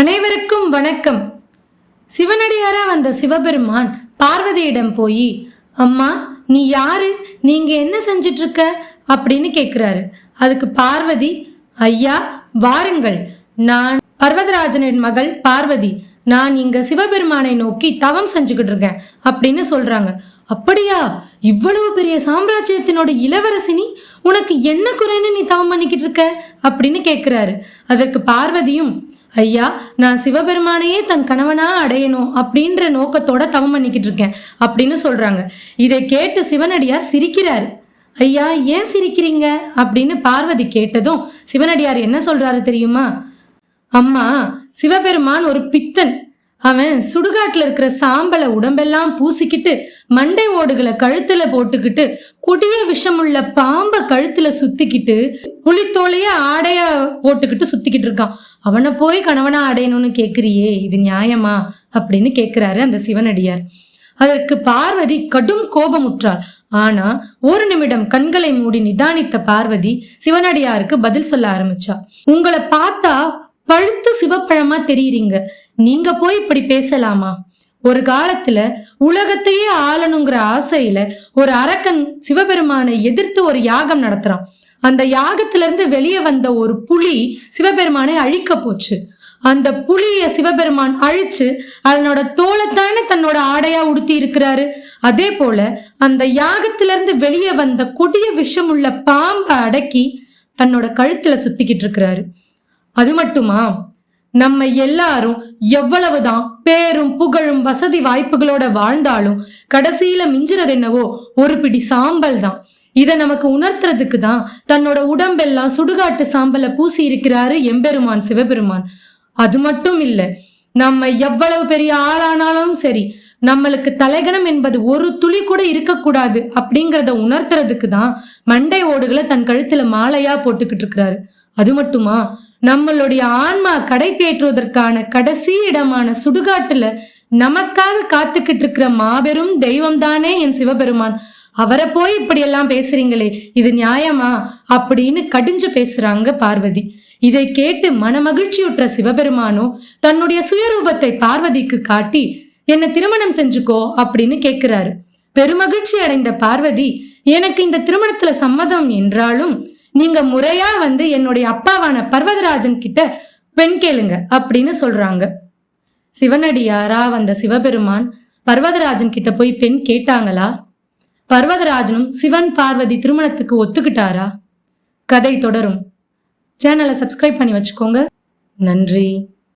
அனைவருக்கும் வணக்கம். சிவனடியாரா வந்த சிவபெருமான் பார்வதியிடம் போய் அம்மா நீ யாரு? நீங்க என்ன செஞ்சிட்டு இருக்க அப்படின்னு கேட்கிறாரு அதுக்கு பார்வதி ஐயா வாருங்கள். நான் பர்வதராஜனின் மகள் பார்வதி. நான் இங்க சிவபெருமானை நோக்கி தவம் செஞ்சுக்கிட்டு இருக்கேன் அப்படின்னு சொல்றாங்க. அப்படியா? இவ்வளவு பெரிய சாம்ராஜ்யத்தினோட இளவரசினி? உனக்கு என்ன குறைன்னு நீ தவம் பண்ணிக்கிட்டு இருக்க அப்படின்னு கேட்கிறாரு அதற்கு பார்வதியும் ஐயா நான் சிவபெருமானையே தன் கணவனா அடையணும் அப்படின்ற நோக்கத்தோட தவம் பண்ணிக்கிட்டு இருக்கேன் அப்படின்னு சொல்றாங்க. இதை கேட்டு சிவனடியார் சிரிக்கிறாரு. ஐயா ஏன் சிரிக்கிறீங்க? அப்படின்னு பார்வதி கேட்டதும் சிவனடியார் என்ன சொல்றாரு தெரியுமா? அம்மா சிவபெருமான் ஒரு பித்தன். அவன் சுடுகாட்டுல இருக்கிற சாம்பலை உடம்பெல்லாம் பூசிக்கிட்டு மண்டை ஓடுகளை கழுத்துல போட்டுக்கிட்டு கொடிய விஷமுள்ள பாம்பை கழுத்துல சுத்திக்கிட்டு புளித்தோலைய ஆடையா போட்டுக்கிட்டு சுத்திக்கிட்டு இருக்கான். அவனை போய் கணவனா அடையணும்னு கேக்குறியே இது நியாயமா? அப்படின்னு கேக்குறாரு அந்த சிவனடியார். அதற்கு பார்வதி கடும் கோபமுற்றாள். ஆனா ஒரு நிமிடம் கண்களை மூடி நிதானித்த பார்வதி சிவனடியாருக்கு பதில் சொல்ல ஆரம்பிச்சா. உங்களை பார்த்தா பழுத்து சிவப்பழமா தெரியுறீங்க. நீங்க போய் இப்படி பேசலாமா? ஒரு காலத்துல உலகத்தையே ஆளணுங்கிற ஆசையில ஒரு அரக்கன் சிவபெருமானை எதிர்த்து ஒரு யாகம் நடத்துறான். அந்த யாகத்துல இருந்து வெளியே வந்த ஒரு புலி சிவபெருமானை அழிக்க போச்சு. அந்த புலிய சிவபெருமான் அழிச்சு அதனோட தோலைத்தானே தன்னோட ஆடையா உடுத்தி இருக்கிறாரு. அதே போல அந்த யாகத்திலிருந்து வெளியே வந்த கொடிய விஷமுள்ள பாம்பை அடக்கி தன்னோட கழுத்துல சுத்திக்கிட்டு இருக்கிறாரு. அது மட்டுமா? நம்ம எல்லாரும் எவ்வளவுதான் பேரும் புகழும் வசதி வாய்ப்புகளோட வாழ்ந்தாலும் கடைசியில மிஞ்சுறது என்னவோ ஒரு பிடி சாம்பல் தான். இதை நமக்கு உணர்த்துறதுக்கு தான் தன்னோட உடம்பெல்லாம் சுடுகாட்டு சாம்பலை பூசி இருக்கிறாரு எம்பெருமான் சிவபெருமான். அது மட்டும் இல்ல நம்ம எவ்வளவு பெரிய ஆளானாலும் சரி நம்மளுக்கு தலைகணம் என்பது ஒரு துளி கூட இருக்கக்கூடாது அப்படிங்கிறத உணர்த்துறதுக்கு தான் மண்டை ஓடுகளை தன் கழுத்துல மாலையா போட்டுக்கிட்டு இருக்கிறாரு. அது மட்டுமா? நம்மளுடைய ஆன்மா கடை தேற்றுவதற்கான கடைசி இடமான சுடுகாட்டுல நமக்காக காத்துக்கிட்டு இருக்கிற மாபெரும் தெய்வம் தானே என் சிவபெருமான். அவரை போய் இப்படி எல்லாம் பேசுறீங்களே இது நியாயமா? அப்படின்னு கடிஞ்சு பேசுறாங்க பார்வதி. இதை கேட்டு மனமகிழ்ச்சியுற்ற சிவபெருமானோ தன்னுடைய சுயரூபத்தை பார்வதிக்கு காட்டி என்ன திருமணம் செஞ்சுக்கோ அப்படின்னு கேட்கிறாரு பெருமகிழ்ச்சி அடைந்த பார்வதி எனக்கு இந்த திருமணத்துல சம்மதம் என்றாலும் நீங்க முறையா வந்து என்னுடைய அப்பாவான பர்வதராஜன் கிட்ட பெண் கேளுங்க அப்படின்னு சொல்றாங்க. சிவனடியாரா வந்த சிவபெருமான் பர்வதராஜன் கிட்ட போய் பெண் கேட்டாங்களா? பர்வதராஜனும் சிவன் பார்வதி திருமணத்துக்கு ஒத்துக்கிட்டாரா? கதை தொடரும். சேனலை சப்ஸ்கிரைப் பண்ணி வச்சுக்கோங்க. நன்றி.